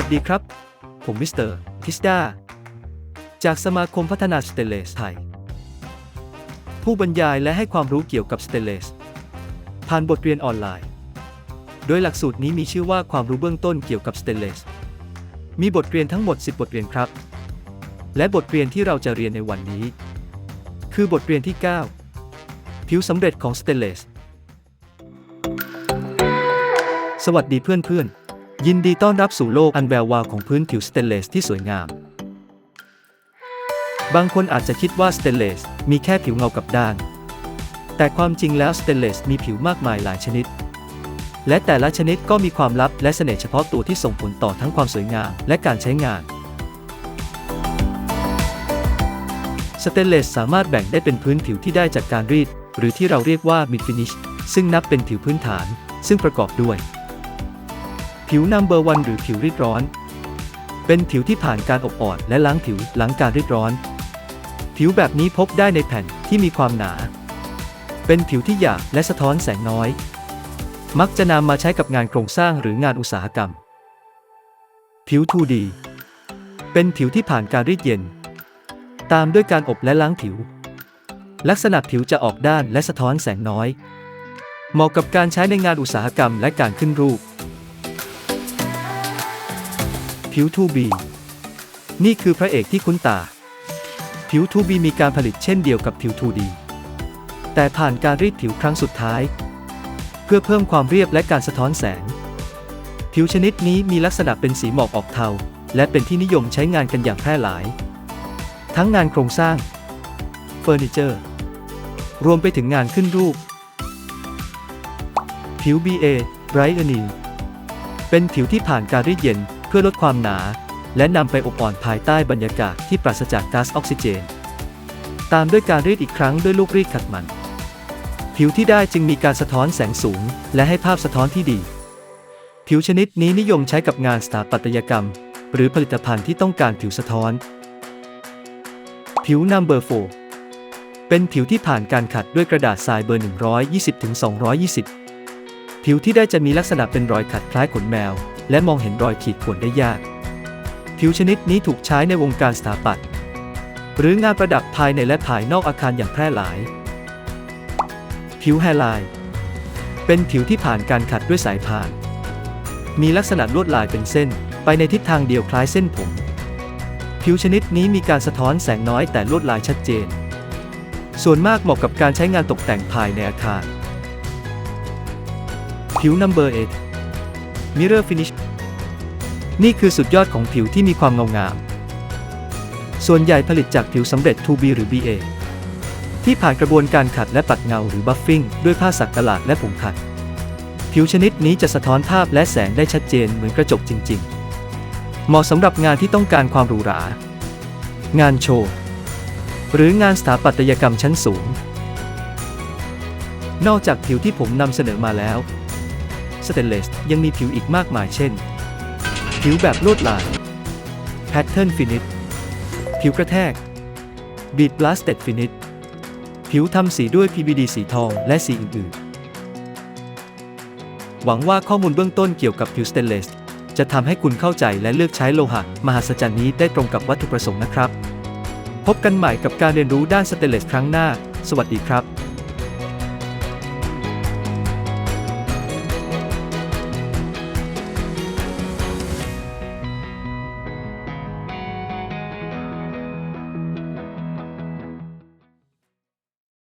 วัสดีครับ ผมมิสเตอร์ทิสดาจากสมาคมพัฒนาสเตเลสไทย ผู้บรรยายและให้ความรู้เกี่ยวกับสเตเลสผ่านบทเรียนออนไลน์ โดยหลักสูตรนี้มีชื่อว่าความรู้เบื้องต้นเกี่ยวกับสเตเลสมีบทเรียนทั้งหมด 10 บทเรียนครับ และบทเรียนที่เราจะเรียนในวันนี้ คือบทเรียนที่ 9 ผิวสำเร็จของสเตเลสสวัสดีเพื่อนๆ ยินดีต้อนรับสู่โลกอันแวววาวของพื้นผิวสเตนเลสที่สวยงาม บางคนอาจจะคิดว่าสเตนเลสมีแค่ผิวเงากับด้าน แต่ความจริงแล้วสเตนเลสมีผิวมากมายหลายชนิด และแต่ละชนิดก็มีความลับและเสน่ห์เฉพาะตัวที่ส่งผลต่อทั้งความสวยงามและการใช้งาน สเตนเลสสามารถแบ่งได้เป็นพื้นผิวที่ได้จากการรีด หรือที่เราเรียกว่ามิดฟินิชซึ่งนับเป็นผิวพื้นฐาน ซึ่งประกอบด้วย ผิวนัมเบอร์วันหรือผิวรีดร้อน เป็นผิวที่ผ่านการอบอ่อนและล้างผิวหลังการรีดร้อน ผิวแบบนี้พบได้ในแผ่นที่มีความหนา เป็นผิวที่หยาบและสะท้อนแสงน้อย มักจะนำมาใช้กับงานโครงสร้างหรืองานอุตสาหกรรม ผิว 2D เป็นผิวที่ผ่านการรีดเย็น ตามด้วยการอบและล้างผิว ลักษณะผิวจะออกด้านและสะท้อนแสงน้อย เหมาะกับการใช้ในงานอุตสาหกรรมและการขึ้นรูป ผิว 2B นี่คือพระเอกที่คุ้นตา ผิว 2B มีการผลิตเช่นเดียวกับผิว 2D แต่ผ่านการรีดผิวครั้งสุดท้าย เพื่อเพิ่มความเรียบและการสะท้อนแสง ผิวชนิดนี้มีลักษณะเป็นสีหมอกออกเทา และเป็นที่นิยมใช้งานกันอย่างแพร่หลาย ทั้งงานโครงสร้างเฟอร์นิเจอร์ รวมไปถึงงานขึ้นรูป ผิว BA Bright a n i l เป็นผิวที่ผ่านการรีดเย็น พื่อลดความหนา และนำไปอบอ่อนภายใต้บรรยากาศที่ปราศจากก๊าซออกซิเจน ตามด้วยการรีดอีกครั้งด้วยลูกรีดขัดมัน ผิวที่ได้จึงมีการสะท้อนแสงสูง และให้ภาพสะท้อนที่ดี ผิวชนิดนี้นิยมใช้กับงานสถาปัตยกรรม หรือผลิตภัณฑ์ที่ต้องการผิวสะท้อน ผิว Number 4เป็นผิวที่ผ่านการขัดด้วยกระดาษทรายเบอร์ 120-220 ผิวที่ได้จะมีลักษณะเป็นรอยขัดคล้ายขนแมว และมองเห็นรอยขีดข่วนได้ยาก ผิวชนิดนี้ถูกใช้ในวงการสถาปัตย์หรืองานประดับภายในและภายนอกอาคารอย่างแพร่หลาย ผิวแฮร์ไลน์เป็นผิวที่ผ่านการขัดด้วยสายพาน มีลักษณะลวดลายเป็นเส้นไปในทิศทางเดียวคล้ายเส้นผม ผิวชนิดนี้มีการสะท้อนแสงน้อยแต่ลวดลายชัดเจน ส่วนมากเหมาะกับการใช้งานตกแต่งภายในอาคาร ผิว Number 8 Mirror Finish นี่คือสุดยอดของผิวที่มีความเงางาม ส่วนใหญ่ผลิตจากผิวสำเร็จ 2B หรือ BA ที่ผ่านกระบวนการขัดและปัดเงาหรือบัฟฟิ้งด้วยผ้าสักตลาดและผงขัด ผิวชนิดนี้จะสะท้อนภาพและแสงได้ชัดเจนเหมือนกระจกจริง ๆ เหมาะสำหรับงานที่ต้องการความหรูหรางานโชว์ หรืองานสถาปัตยกรรมชั้นสูง นอกจากผิวที่ผมนำเสนอมาแล้ว สเตนเลสยังมีผิวอีกมากมายเช่น ผิวแบบลวดลาย Pattern Finish ผิวกระแทก Bead Blasted Finish ผิวทำสีด้วย PVD สีทองและสีอื่นๆ หวังว่าข้อมูลเบื้องต้นเกี่ยวกับผิวสเตนเลสจะทำให้คุณเข้าใจและเลือกใช้โลหะมหัศจรรย์นี้ได้ตรงกับวัตถุประสงค์นะครับ พบกันใหม่กับการเรียนรู้ด้านสเตนเลสครั้งหน้า สวัสดีครับ